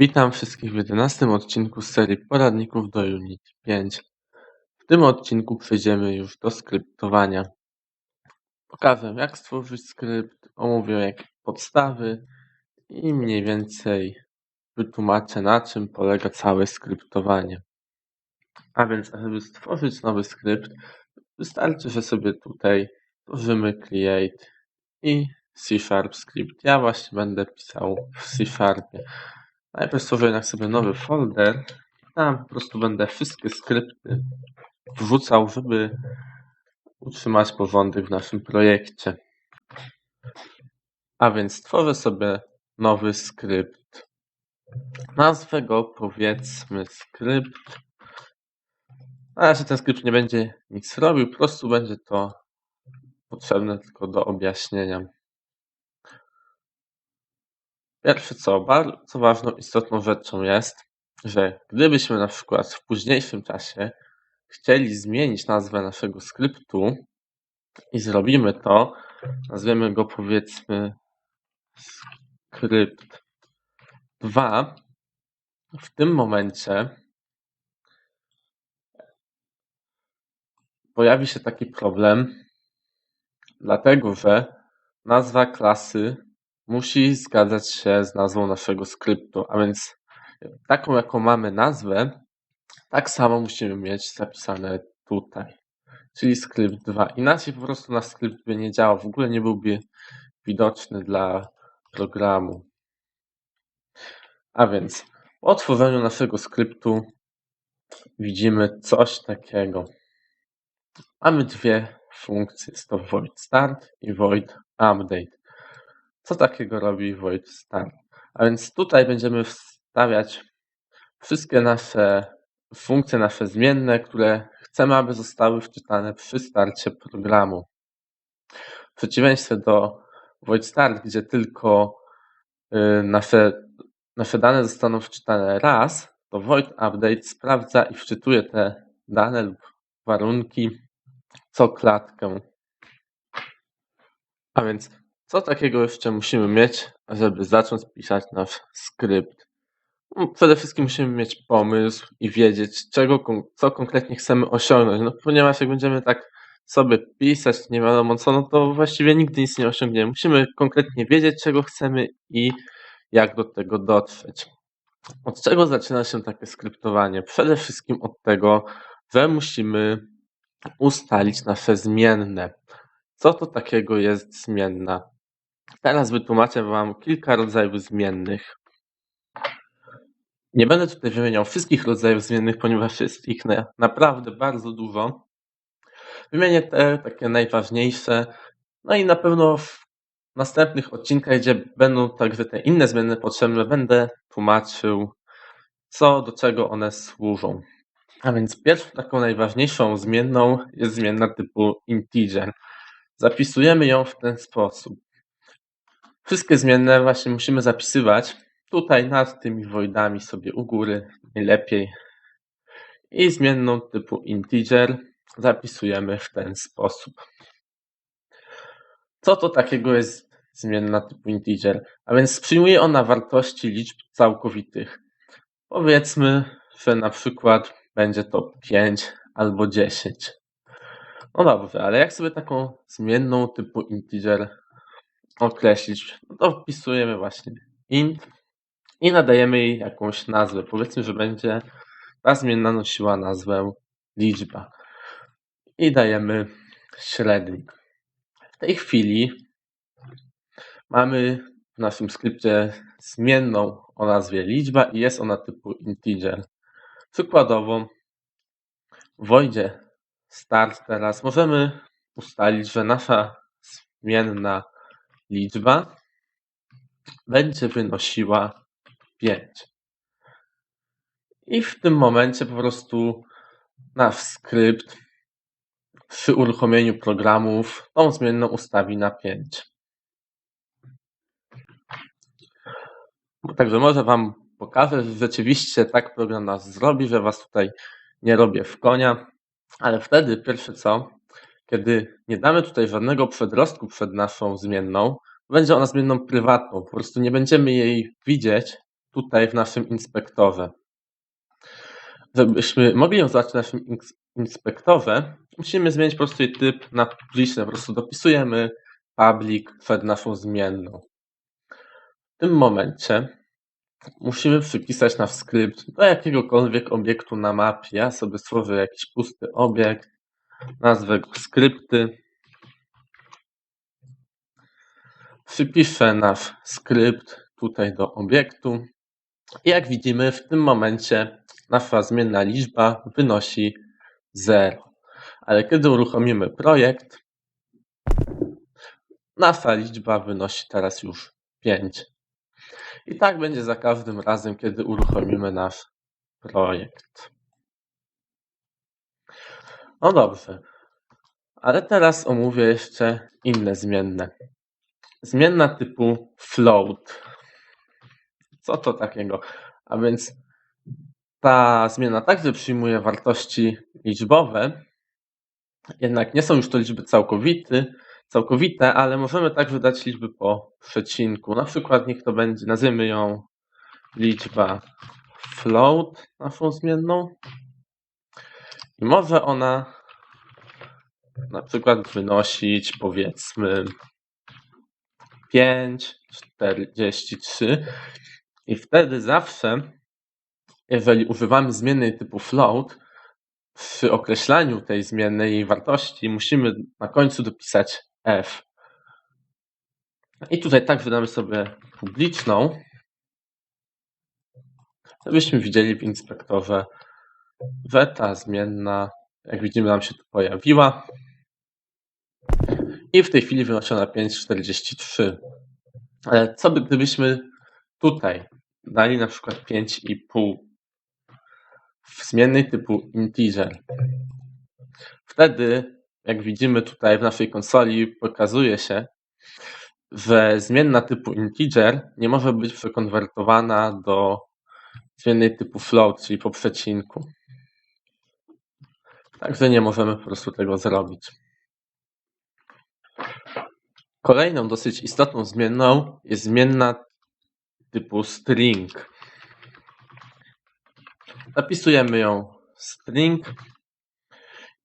Witam wszystkich w 11 odcinku serii poradników do Unity 5. W tym odcinku przejdziemy już do skryptowania. Pokażę jak stworzyć skrypt, omówię jakie podstawy i mniej więcej wytłumaczę na czym polega całe skryptowanie. A więc, żeby stworzyć nowy skrypt, wystarczy, że sobie tutaj tworzymy create i C Sharp script. Ja właśnie będę pisał w C Sharpie. Najpierw stworzę jednak sobie nowy folder. Tam po prostu będę wszystkie skrypty wrzucał, żeby utrzymać porządek w naszym projekcie. A więc stworzę sobie nowy skrypt. Nazwę go powiedzmy skrypt. Na razie ten skrypt nie będzie nic robił, po prostu będzie to potrzebne tylko do objaśnienia. Pierwsze co, bardzo ważną, istotną rzeczą jest, że gdybyśmy na przykład w późniejszym czasie chcieli zmienić nazwę naszego skryptu i zrobimy to, nazwiemy go powiedzmy skrypt 2, w tym momencie pojawi się taki problem, dlatego że nazwa klasy musi zgadzać się z nazwą naszego skryptu, a więc taką jaką mamy nazwę, tak samo musimy mieć zapisane tutaj, czyli skrypt 2. Inaczej po prostu nasz skrypt by nie działał, w ogóle nie byłby widoczny dla programu. A więc po otworzeniu naszego skryptu widzimy coś takiego. Mamy dwie funkcje, jest to void start i void update. Co takiego robi void start? A więc tutaj będziemy wstawiać wszystkie nasze funkcje, nasze zmienne, które chcemy, aby zostały wczytane przy starcie programu. W przeciwieństwie do void start, gdzie tylko y, nasze, nasze dane zostaną wczytane raz, to void update sprawdza i wczytuje te dane lub warunki co klatkę. A więc co takiego jeszcze musimy mieć, żeby zacząć pisać nasz skrypt? No, przede wszystkim musimy mieć pomysł i wiedzieć, czego, co konkretnie chcemy osiągnąć. No, ponieważ jak będziemy tak sobie pisać, nie wiadomo co, no to właściwie nigdy nic nie osiągniemy. Musimy konkretnie wiedzieć, czego chcemy i jak do tego dotrzeć. Od czego zaczyna się takie skryptowanie? Przede wszystkim od tego, że musimy ustalić nasze zmienne. Co to takiego jest zmienna? Teraz wytłumaczę Wam kilka rodzajów zmiennych. Nie będę tutaj wymieniał wszystkich rodzajów zmiennych, ponieważ jest ich naprawdę bardzo dużo. Wymienię te takie najważniejsze. No i na pewno w następnych odcinkach, gdzie będą także te inne zmienne potrzebne, będę tłumaczył, co do czego one służą. A więc pierwszą taką najważniejszą zmienną jest zmienna typu integer. Zapisujemy ją w ten sposób. Wszystkie zmienne właśnie musimy zapisywać tutaj nad tymi voidami sobie u góry najlepiej. I zmienną typu integer zapisujemy w ten sposób. Co to takiego jest zmienna typu integer? A więc przyjmuje ona wartości liczb całkowitych. Powiedzmy, że na przykład będzie to 5 albo 10. No dobrze, ale jak sobie taką zmienną typu integer określić, no to wpisujemy właśnie int i nadajemy jej jakąś nazwę. Powiedzmy, że będzie ta zmienna nosiła nazwę liczba i dajemy średnik. W tej chwili mamy w naszym skrypcie zmienną o nazwie liczba i jest ona typu integer. Przykładowo w voidzie start teraz możemy ustalić, że nasza zmienna liczba będzie wynosiła 5. I w tym momencie po prostu nasz skrypt przy uruchomieniu programów tą zmienną ustawi na 5. Także może Wam pokażę, że rzeczywiście tak program nas zrobi, że Was tutaj nie robię w konia, ale wtedy pierwsze co, kiedy nie damy tutaj żadnego przedrostku przed naszą zmienną, będzie ona zmienną prywatną. Po prostu nie będziemy jej widzieć tutaj w naszym inspektorze. Żebyśmy mogli ją zobaczyć w naszym ins- inspektorze, musimy zmienić po prostu jej typ na publiczny. Po prostu dopisujemy public przed naszą zmienną. W tym momencie musimy przypisać nasz skrypt do jakiegokolwiek obiektu na mapie. Ja sobie stworzę jakiś pusty obiekt, nazwę skrypty. Przypiszę nasz skrypt tutaj do obiektu. I jak widzimy, w tym momencie nasza zmienna liczba wynosi 0. Ale kiedy uruchomimy projekt, nasza liczba wynosi teraz już 5. I tak będzie za każdym razem, kiedy uruchomimy nasz projekt. No dobrze, ale teraz omówię jeszcze inne zmienne. Zmienna typu float. Co to takiego? A więc ta zmiana także przyjmuje wartości liczbowe, jednak nie są już to liczby całkowity, całkowite, ale możemy także dać liczby po przecinku. Na przykład niech to będzie, nazwijmy ją liczba float, naszą zmienną. I może ona na przykład wynosić powiedzmy 5, 43 i wtedy zawsze, jeżeli używamy zmiennej typu float, przy określaniu tej zmiennej jej wartości musimy na końcu dopisać f. I tutaj tak wydamy sobie publiczną, żebyśmy widzieli w inspektorze, że ta zmienna, jak widzimy, nam się tu pojawiła. I w tej chwili wynosi ona 5,43. Ale co by gdybyśmy tutaj dali na przykład 5,5 w zmiennej typu integer. Wtedy, jak widzimy tutaj w naszej konsoli, pokazuje się, że zmienna typu integer nie może być przekonwertowana do zmiennej typu float, czyli po przecinku. Także nie możemy po prostu tego zrobić. Kolejną dosyć istotną zmienną jest zmienna typu string. Zapisujemy ją string.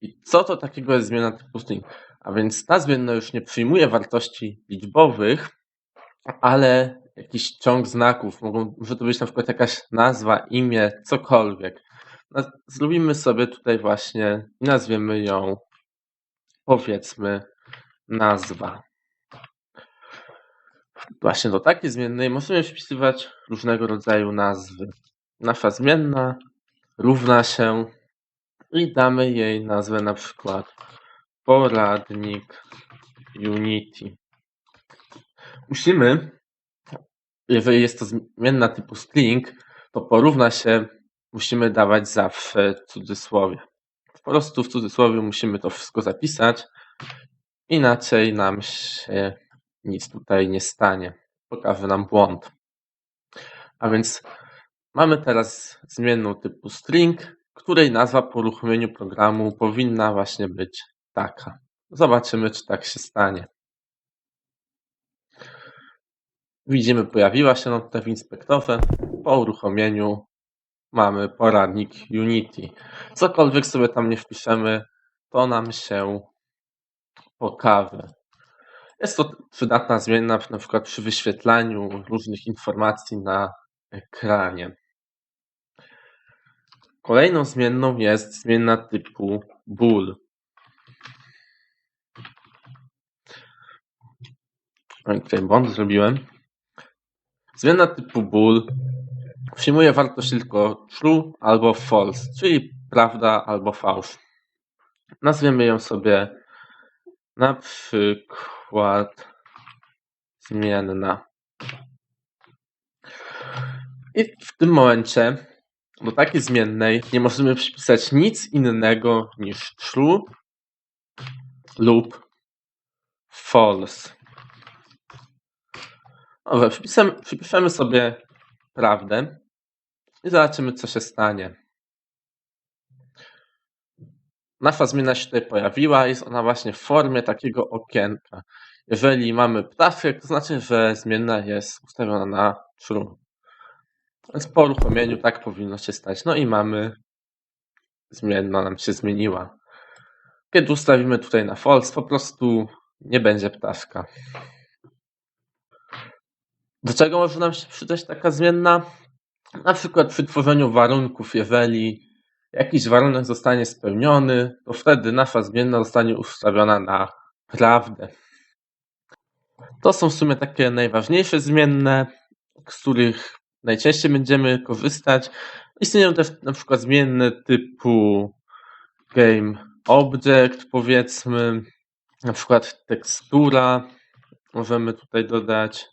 I co to takiego jest zmiana typu string? A więc ta zmienna już nie przyjmuje wartości liczbowych, ale jakiś ciąg znaków. Mogą, może to być na przykład jakaś nazwa, imię, cokolwiek. Zrobimy sobie tutaj właśnie nazwiemy ją powiedzmy nazwa. Właśnie do takiej zmiennej możemy wpisywać różnego rodzaju nazwy. Nasza zmienna równa się i damy jej nazwę na przykład poradnik Unity. Musimy, jeżeli jest to zmienna typu string, to porówna się musimy dawać zawsze w cudzysłowie. Po prostu w cudzysłowie musimy to wszystko zapisać, inaczej nam się nic tutaj nie stanie. Pokaże nam błąd. A więc mamy teraz zmienną typu string, której nazwa po uruchomieniu programu powinna właśnie być taka. Zobaczymy, czy tak się stanie. Widzimy, pojawiła się nam tutaj w inspektorze. Po uruchomieniu mamy poradnik Unity. Cokolwiek sobie tam nie wpiszemy, to nam się pokaże. Jest to przydatna zmienna na przykład przy wyświetlaniu różnych informacji na ekranie. Kolejną zmienną jest zmienna typu. Oj, tutaj błąd zrobiłem. Zmienna typu bool przyjmuje wartość tylko true albo false, czyli prawda albo fałsz. Nazwiemy ją sobie na przykład zmienna. I w tym momencie do takiej zmiennej nie możemy przypisać nic innego niż true lub false. Dobrze, przypiszemy, przypiszemy sobie prawdę i zobaczymy, co się stanie. Nasza zmiana się tutaj pojawiła, jest ona właśnie w formie takiego okienka. Jeżeli mamy ptaszek, to znaczy, że zmienna jest ustawiona na true. Więc po uruchomieniu tak powinno się stać. No i mamy zmienna nam się zmieniła. Kiedy ustawimy tutaj na false, po prostu nie będzie ptaszka. Do czego może nam się przydać taka zmienna? Na przykład przy tworzeniu warunków, jeżeli jakiś warunek zostanie spełniony, to wtedy nasza zmienna zostanie ustawiona na prawdę. To są w sumie takie najważniejsze zmienne, z których najczęściej będziemy korzystać. Istnieją też na przykład zmienne typu game object, powiedzmy, na przykład tekstura. Możemy tutaj dodać.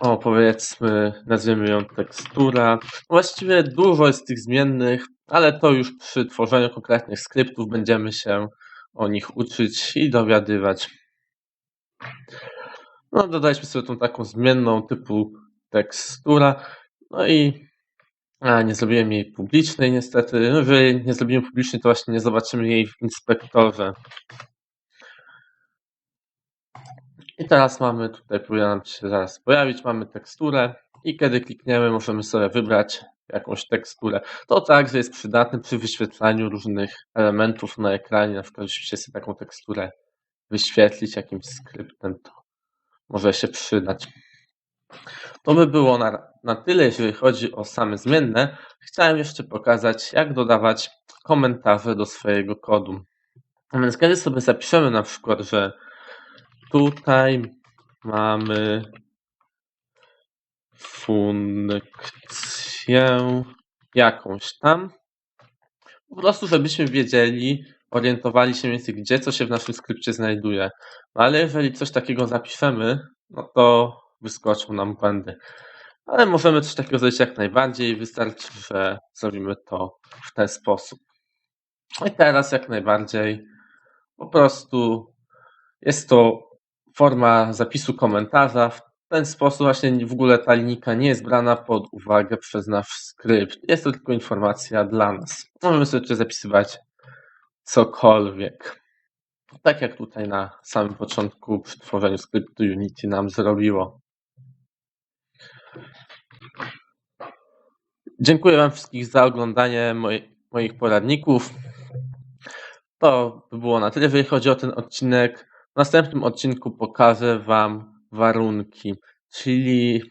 O, powiedzmy, nazwiemy ją tekstura. Właściwie dużo jest tych zmiennych, ale to już przy tworzeniu konkretnych skryptów będziemy się o nich uczyć i dowiadywać. No, dodaliśmy sobie tą taką zmienną typu tekstura. No i a, nie zrobiłem jej publicznej niestety. No, jeżeli nie zrobimy publicznej, to właśnie nie zobaczymy jej w inspektorze. I teraz mamy, tutaj powinna nam się zaraz pojawić, mamy teksturę i kiedy klikniemy możemy sobie wybrać jakąś teksturę. To także jest przydatne przy wyświetlaniu różnych elementów na ekranie, na przykład jeśli chcecie taką teksturę wyświetlić jakimś skryptem, to może się przydać. To by było na, na tyle, jeżeli chodzi o same zmienne. Chciałem jeszcze pokazać, jak dodawać komentarze do swojego kodu. A więc kiedy sobie zapiszemy na przykład, że tutaj mamy funkcję jakąś tam, po prostu żebyśmy wiedzieli, orientowali się mniej więcej, gdzie co się w naszym skrypcie znajduje. No ale jeżeli coś takiego zapiszemy, no to wyskoczą nam błędy. Ale możemy coś takiego zrobić jak najbardziej, wystarczy, że zrobimy to w ten sposób. I teraz jak najbardziej po prostu jest to forma zapisu komentarza. W ten sposób właśnie w ogóle ta linijka nie jest brana pod uwagę przez nasz skrypt. Jest to tylko informacja dla nas. Możemy sobie zapisywać cokolwiek. Tak jak tutaj na samym początku przy tworzeniu skryptu Unity nam zrobiło. Dziękuję Wam wszystkich za oglądanie moi, moich poradników. To by było na tyle, jeżeli chodzi o ten odcinek. W następnym odcinku pokażę Wam warunki, czyli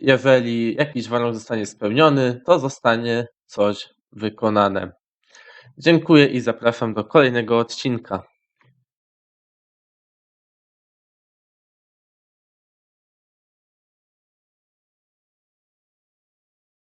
jeżeli jakiś warunek zostanie spełniony, to zostanie coś wykonane. Dziękuję i zapraszam do kolejnego odcinka.